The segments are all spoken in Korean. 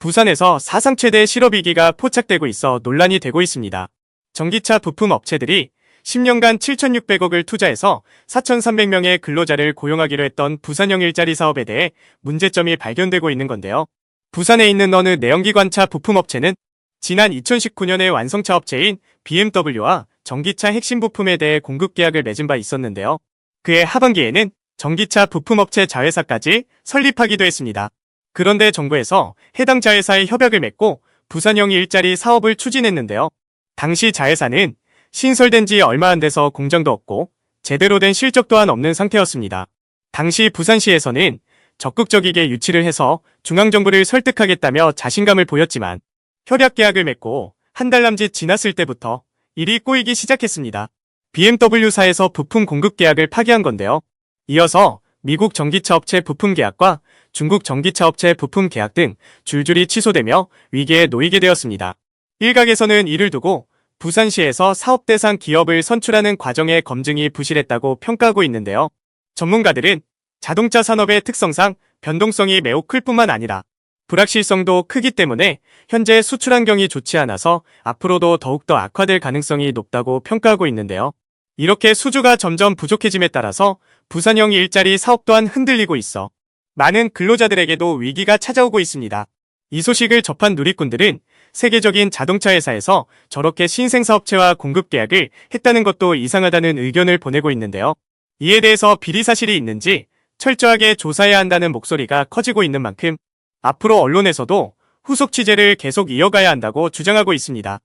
부산에서 사상 최대 실업위기가 포착되고 있어 논란이 되고 있습니다. 전기차 부품 업체들이 10년간 7,600억을 투자해서 4,300명의 근로자를 고용하기로 했던 부산형 일자리 사업에 대해 문제점이 발견되고 있는 건데요. 부산에 있는 어느 내연기관차 부품업체는 지난 2019년에 완성차 업체인 BMW와 전기차 핵심 부품에 대해 공급 계약을 맺은 바 있었는데요. 그해 하반기에는 전기차 부품업체 자회사까지 설립하기도 했습니다. 그런데 정부에서 해당 자회사에 협약을 맺고 부산형 일자리 사업을 추진했는데요. 당시 자회사는 신설된 지 얼마 안 돼서 공장도 없고 제대로 된 실적 또한 없는 상태였습니다. 당시 부산시에서는 적극적이게 유치를 해서 중앙정부를 설득하겠다며 자신감을 보였지만 협약 계약을 맺고 한 달 남짓 지났을 때부터 일이 꼬이기 시작했습니다. BMW사에서 부품 공급 계약을 파기한 건데요. 이어서 미국 전기차 업체 부품 계약과 중국 전기차 업체 부품 계약 등 줄줄이 취소되며 위기에 놓이게 되었습니다. 일각에서는 이를 두고 부산시에서 사업 대상 기업을 선출하는 과정의 검증이 부실했다고 평가하고 있는데요. 전문가들은 자동차 산업의 특성상 변동성이 매우 클 뿐만 아니라 불확실성도 크기 때문에 현재 수출 환경이 좋지 않아서 앞으로도 더욱더 악화될 가능성이 높다고 평가하고 있는데요. 이렇게 수주가 점점 부족해짐에 따라서 부산형 일자리 사업 또한 흔들리고 있어 많은 근로자들에게도 위기가 찾아오고 있습니다. 이 소식을 접한 누리꾼들은 세계적인 자동차 회사에서 저렇게 신생사업체와 공급 계약을 했다는 것도 이상하다는 의견을 보내고 있는데요. 이에 대해서 비리 사실이 있는지 철저하게 조사해야 한다는 목소리가 커지고 있는 만큼 앞으로 언론에서도 후속 취재를 계속 이어가야 한다고 주장하고 있습니다.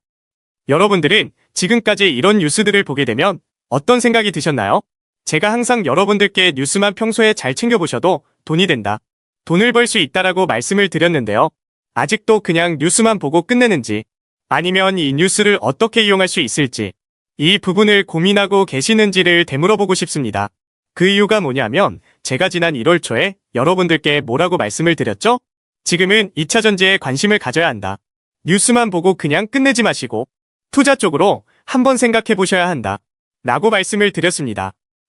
여러분들은 지금까지 이런 뉴스들을 보게 되면 어떤 생각이 드셨나요? 제가 항상 여러분들께 뉴스만 평소에 잘 챙겨보셔도 돈이 된다. 돈을 벌 수 있다라고 말씀을 드렸는데요. 아직도 그냥 뉴스만 보고 끝내는지 아니면 이 뉴스를 어떻게 이용할 수 있을지 이 부분을 고민하고 계시는지를 되물어보고 싶습니다. 그 이유가 뭐냐면 제가 지난 1월 초에 여러분들께 뭐라고 말씀을 드렸죠? 지금은 2차 전지에 관심을 가져야 한다. 뉴스만 보고 그냥 끝내지 마시고 투자 쪽으로 한번 생각해 보셔야 한다. 라고 말씀을 드렸습니다.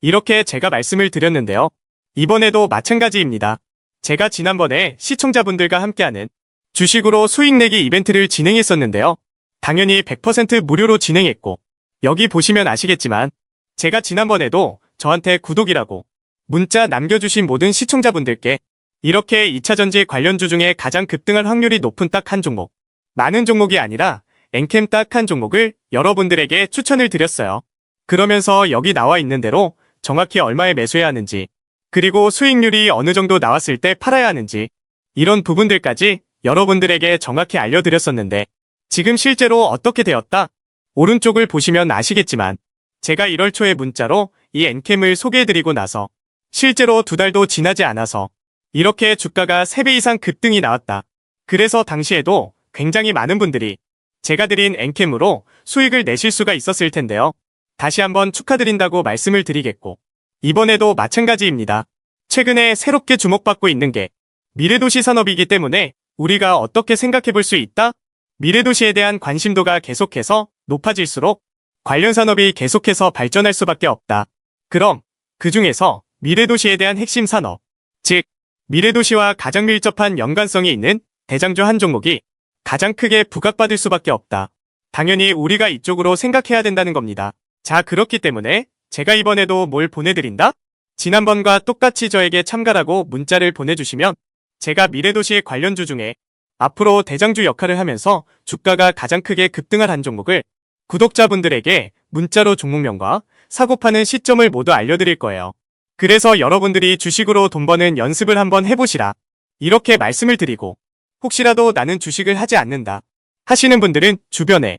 이렇게 제가 말씀을 드렸는데요. 이번에도 마찬가지입니다. 제가 지난번에 시청자분들과 함께하는 주식으로 수익 내기 이벤트를 진행했었는데요. 당연히 100% 무료로 진행했고 여기 보시면 아시겠지만 제가 지난번에도 저한테 구독이라고 문자 남겨주신 모든 시청자분들께 이렇게 2차전지 관련주 중에 가장 급등할 확률이 높은 딱 한 종목 많은 종목이 아니라 엔캠 딱 한 종목을 여러분들에게 추천을 드렸어요. 그러면서 여기 나와 있는 대로 정확히 얼마에 매수해야 하는지 그리고 수익률이 어느 정도 나왔을 때 팔아야 하는지 이런 부분들까지 여러분들에게 정확히 알려드렸었는데 지금 실제로 어떻게 되었다? 오른쪽을 보시면 아시겠지만 제가 1월 초에 문자로 이 엔캠을 소개해드리고 나서 실제로 두 달도 지나지 않아서 이렇게 주가가 3배 이상 급등이 나왔다. 그래서 당시에도 굉장히 많은 분들이 제가 드린 엔캠으로 수익을 내실 수가 있었을 텐데요. 다시 한번 축하드린다고 말씀을 드리겠고 이번에도 마찬가지입니다. 최근에 새롭게 주목받고 있는 게 미래도시 산업이기 때문에 우리가 어떻게 생각해 볼 수 있다? 미래도시에 대한 관심도가 계속해서 높아질수록 관련 산업이 계속해서 발전할 수밖에 없다. 그럼 그 중에서 미래도시에 대한 핵심 산업, 즉 미래도시와 가장 밀접한 연관성이 있는 대장주 한 종목이 가장 크게 부각받을 수밖에 없다. 당연히 우리가 이쪽으로 생각해야 된다는 겁니다. 자, 그렇기 때문에 제가 이번에도 뭘 보내드린다? 지난번과 똑같이 저에게 참가라고 문자를 보내주시면 제가 미래도시 관련주 중에 앞으로 대장주 역할을 하면서 주가가 가장 크게 급등할 한 종목을 구독자분들에게 문자로 종목명과 사고 파는 시점을 모두 알려드릴 거예요. 그래서 여러분들이 주식으로 돈 버는 연습을 한번 해보시라. 이렇게 말씀을 드리고 혹시라도 나는 주식을 하지 않는다 하시는 분들은 주변에